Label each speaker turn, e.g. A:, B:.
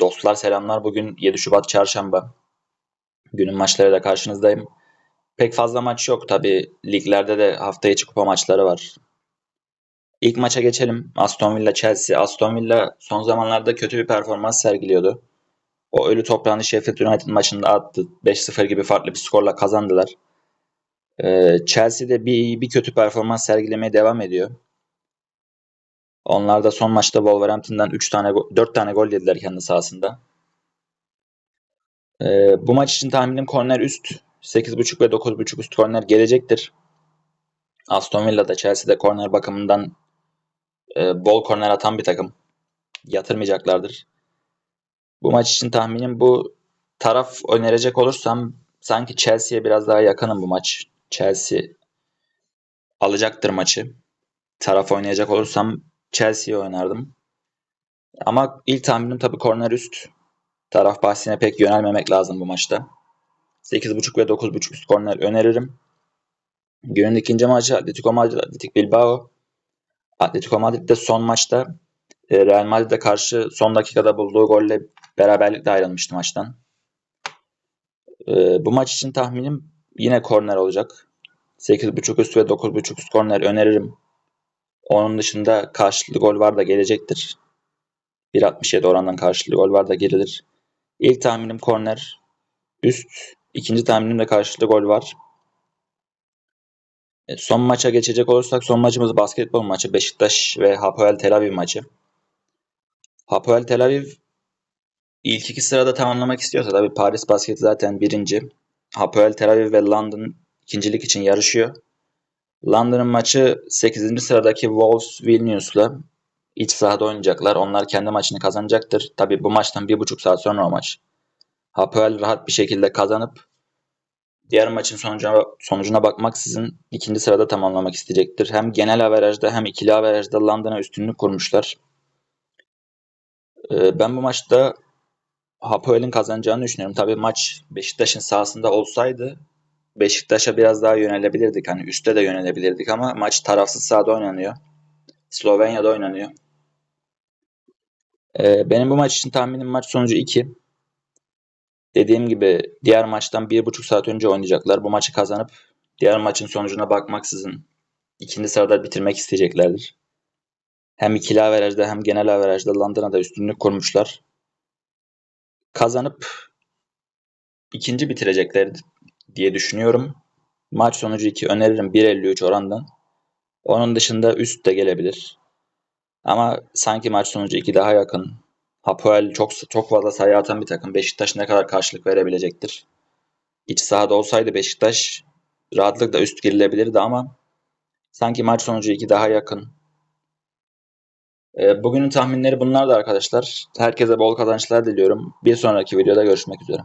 A: Dostlar selamlar. Bugün 7 Şubat Çarşamba. Günün maçlarıyla karşınızdayım. Pek fazla maç yok tabi. Liglerde de hafta içi kupa maçları var. İlk maça geçelim. Aston Villa Chelsea. Aston Villa son zamanlarda kötü bir performans sergiliyordu. O ölü toprağını Sheffield United maçında attı. 5-0 gibi farklı bir skorla kazandılar. Ee, Chelsea'de bir, bir kötü performans sergilemeye devam ediyor. Onlar da son maçta Wolverhampton'dan 3 tane 4 tane gol yediler kendi sahasında. Ee, bu maç için tahminim korner üst 8.5 ve 9.5 üst korner gelecektir. Aston Villa da Chelsea'de korner bakımından e, bol korner atan bir takım. Yatırmayacaklardır. Bu maç için tahminim bu taraf önerecek olursam sanki Chelsea'ye biraz daha yakınım bu maç. Chelsea alacaktır maçı. Taraf oynayacak olursam Chelsea'ye oynardım. Ama ilk tahminim tabii korner üst. Taraf bahsine pek yönelmemek lazım bu maçta. 8.5 ve 9.5 üst korner öneririm. Günün ikinci maçı Atletico Madrid Atletik Bilbao. Atletico Madrid de son maçta e, Real Madrid'e karşı son dakikada bulduğu golle beraberlikle ayrılmıştı maçtan. E, bu maç için tahminim yine korner olacak. 8.5 üst ve 9.5 üst korner öneririm. Onun dışında karşılıklı gol var da gelecektir. 1.67 orandan karşılıklı gol var da gerilir. İlk tahminim korner üst. İkinci tahminim de karşılıklı gol var. E, son maça geçecek olursak son maçımız basketbol maçı. Beşiktaş ve Hapoel Tel Aviv maçı. Hapoel Tel Aviv ilk iki sırada tamamlamak istiyorsa tabii Paris Basket zaten birinci. Hapoel Tel Aviv ve London ikincilik için yarışıyor. London'ın maçı 8. sıradaki Wolves Vilnius'la iç sahada oynayacaklar. Onlar kendi maçını kazanacaktır. Tabi bu maçtan 1,5 saat sonra o maç. Hapoel rahat bir şekilde kazanıp diğer maçın sonucuna, sonucuna bakmaksızın ikinci sırada tamamlamak isteyecektir. Hem genel averajda hem ikili averajda London'a üstünlük kurmuşlar. Ee, ben bu maçta Hapoel'in kazanacağını düşünüyorum. Tabi maç Beşiktaş'ın sahasında olsaydı Beşiktaş'a biraz daha yönelebilirdik. Hani üste de yönelebilirdik ama maç tarafsız sahada oynanıyor. Slovenya'da oynanıyor. Ee, benim bu maç için tahminim maç sonucu 2. Dediğim gibi diğer maçtan 1,5 saat önce oynayacaklar. Bu maçı kazanıp diğer maçın sonucuna bakmaksızın ikinci sırada bitirmek isteyeceklerdir. Hem ikili averajda hem genel averajda Londona'da üstünlük kurmuşlar. Kazanıp ikinci bitirecekler diye düşünüyorum. Maç sonucu 2 öneririm 1.53 orandan. Onun dışında üst de gelebilir. Ama sanki maç sonucu 2 daha yakın. Hapoel çok çok fazla sayı atan bir takım. Beşiktaş ne kadar karşılık verebilecektir? İç sahada olsaydı Beşiktaş rahatlıkla üst girilebilirdi ama sanki maç sonucu 2 daha yakın. Bugünün tahminleri bunlardı arkadaşlar. Herkese bol kazançlar diliyorum. Bir sonraki videoda görüşmek üzere.